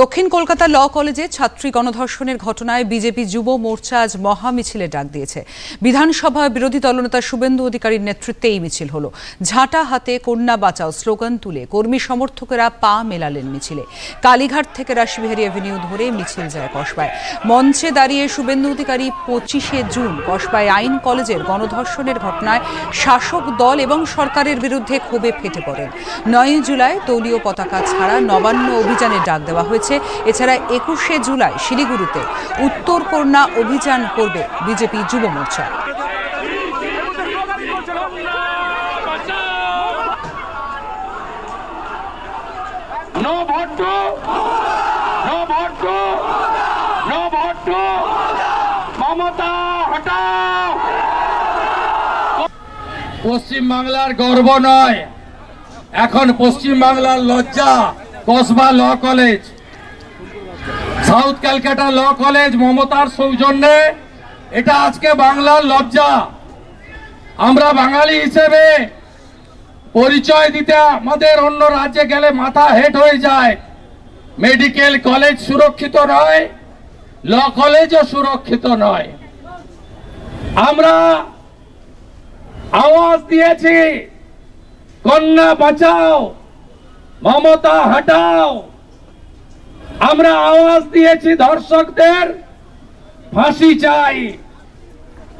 দক্ষিণ কলকাতা ল কলেজে ছাত্রী গণধর্ষণের ঘটনায় বিজেপি যুব মোর্চা আজ মহা মিছিলে ডাক দিয়েছে। বিধানসভায় বিরোধী দলনেতা শুভেন্দু অধিকারীর নেতৃত্বে এই মিছিল হলো। ঝাঁটা হাতে কন্যা বাঁচাও স্লোগান তুলে কর্মী সমর্থকেরা পা মেলালেন মিছিলে। কালীঘাট থেকে রাসবিহারী অ্যাভিনিউ ধরে মিছিল যায় কসবায়। মঞ্চে দাঁড়িয়ে শুভেন্দু অধিকারী পঁচিশে জুন কসবায় আইন কলেজের গণধর্ষণের ঘটনায় শাসক দল এবং সরকারের বিরুদ্ধে ক্ষোভে ফেটে পড়েন। নয়ই জুলাই দলীয় পতাকা ছাড়া নবান্ন অভিযানের ডাক দেওয়া হয়েছে। এছাড়া একুশে জুলাই শিলিগুড়িতে উত্তর কন্যা অভিযান করবে বিজেপি যুব মোর্চা. মমতা হটাও! পশ্চিম বাংলার গর্ব নয়। এখন পশ্চিম বাংলার লজ্জা Kasba law college. South Calcutta law college মমতার সৌজন্যে এটা আজকে বাংলার লজ্জা। আমরা বাঙালি হিসেবে পরিচয় দিতে আমাদের অন্য রাজ্যে গেলে মাথা হেট হয়ে যায়। মেডিকেল কলেজ সুরক্ষিত নয়, ল কলেজও সুরক্ষিত নয়। আমরা আওয়াজ দিয়েছি, কন্যা বাঁচাও, মমতা হটাও। আমরা আওয়াজ দিয়েছি দর্শকদের। ফাঁসি চাই।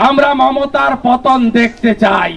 আমরা মমতার পতন দেখতে চাই।